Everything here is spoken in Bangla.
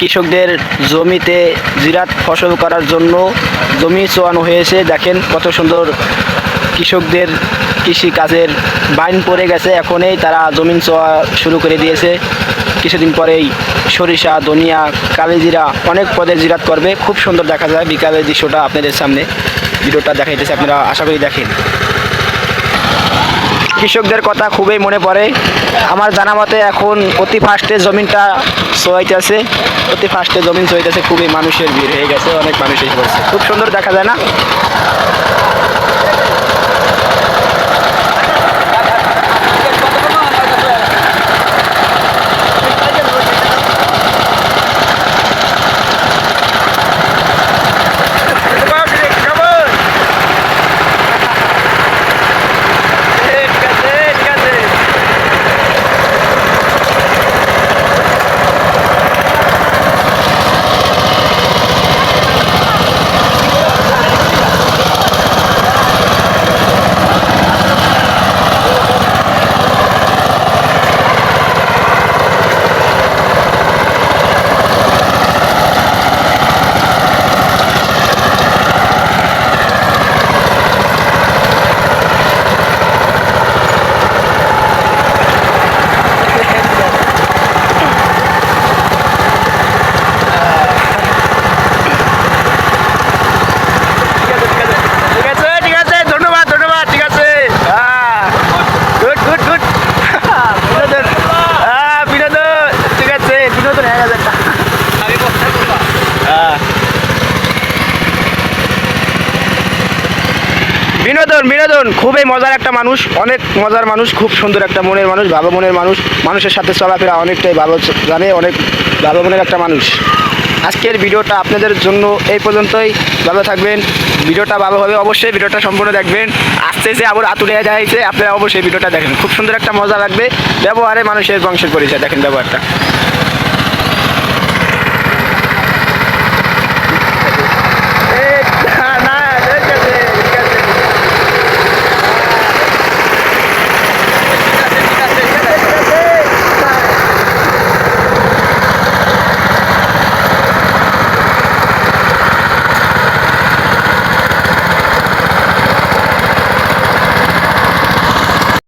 কৃষকদের জমিতে জিরাত ফসল করার জন্য জমি চোয়ানো হয়েছে। দেখেন কত সুন্দর কৃষকদের কৃষি কাজের বাইন পড়ে গেছে। এখনই তারা জমিন চোয়া শুরু করে দিয়েছে। কিছুদিন পরেই সরিষা, ধনিয়া কালিজিরা অনেক পদের জিরাত করবে। খুব সুন্দর দেখা যায় বিকালের দৃশ্যটা আপনাদের সামনে। ভিডিওটা দেখাইতেছে, আপনারা আশা করি দেখেন। কৃষকদের কথা খুবই মনে পড়ে। আমার জানা মতে এখন অতি ফার্স্টে জমিনটা সোয়াইতেছে অতি ফার্স্টে জমিন সোয়াইতেছে খুবই মানুষের ভিড় হয়ে গেছে, অনেক মানুষ এসে খুব সুন্দর দেখা যায় না? বিনোদন বিনোদন খুবই মজার একটা মানুষ, অনেক মজার মানুষ, খুব সুন্দর একটা মনের মানুষ ভালো মনের মানুষ, মানুষের সাথে চলাফেরা অনেকটাই ভালো জানে, অনেক ভালো মনের একটা মানুষ। আজকের ভিডিওটা আপনাদের জন্য এই পর্যন্তই, ভালো থাকবেন, ভিডিওটা ভালো হবে অবশ্যই, ভিডিওটা সম্পূর্ণ দেখবেন, আস্তে আস্তে আবার আতুরে যাইছে, আপনারা অবশ্যই ভিডিওটা দেখেন, খুব সুন্দর একটা মজা লাগবে, ব্যবহারে মানুষের বংশের পরিচয়, দেখেন ব্যবহারটা।